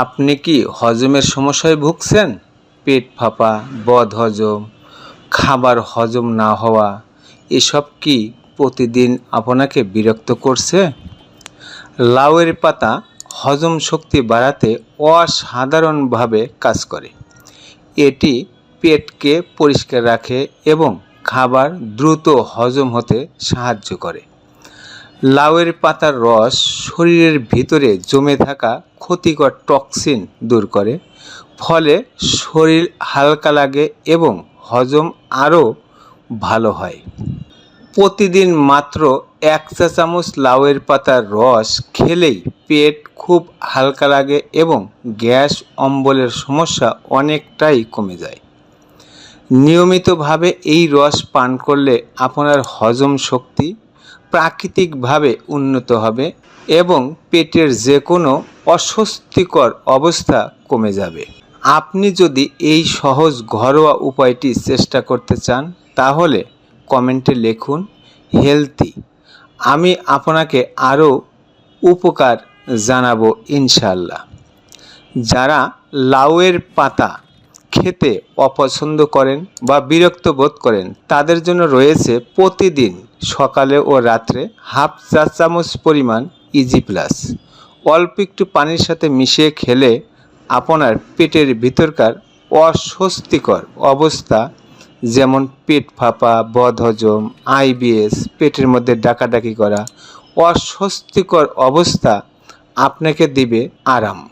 আপনি কি হজমের সমস্যায় ভুগছেন? পেট ফাঁপা বদহজম খাবার হজম না হওয়া, এসব কি প্রতিদিন আপনাকে বিরক্ত করছে? লাউয়ের পাতা হজম শক্তি বাড়াতে অসাধারণভাবে কাজ করে। এটি পেটকে পরিষ্কার রাখে এবং খাবার দ্রুত হজম হতে সাহায্য করে। লাউয়ের পাতার রস শরীরের ভিতরে জমে থাকা ক্ষতিকর টক্সিন দূর করে, ফলে শরীর হালকা লাগে এবং হজম আরও ভালো হয়। প্রতিদিন মাত্র এক চা চামচ লাউয়ের পাতার রস খেলেই পেট খুব হালকা লাগে এবং গ্যাস অম্বলের সমস্যা অনেকটাই কমে যায়। নিয়মিতভাবে এই রস পান করলে আপনার হজম শক্তি প্রাকৃতিকভাবে উন্নত হবে এবং পেটের যে কোনো অস্বস্তিকর অবস্থা কমে যাবে। আপনি যদি এই সহজ ঘরোয়া উপায়টি চেষ্টা করতে চান, তাহলে কমেন্টে লিখুন হেলদি আমি আপনাকে আরও উপকার জানাব ইনশাল্লাহ যারা লাউয়ের পাতা খেতে অপছন্দ করেন বা বিরক্ত বোধ করেন, তাদের জন্য রয়েছে প্রতিদিন সকালে ও রাত্রে হাফ চা চামচ পরিমাণ ইজি প্লাস অল্প একটু পানির সাথে মিশিয়ে খেলে আপনার পেটের ভিতরকার অস্বস্তিকর অবস্থা, যেমন পেট ফাঁপা, বদহজম আইবিএস পেটের মধ্যে ডাকাডাকি করা, অস্বস্তিকর অবস্থা আপনাকে দিবে আরাম।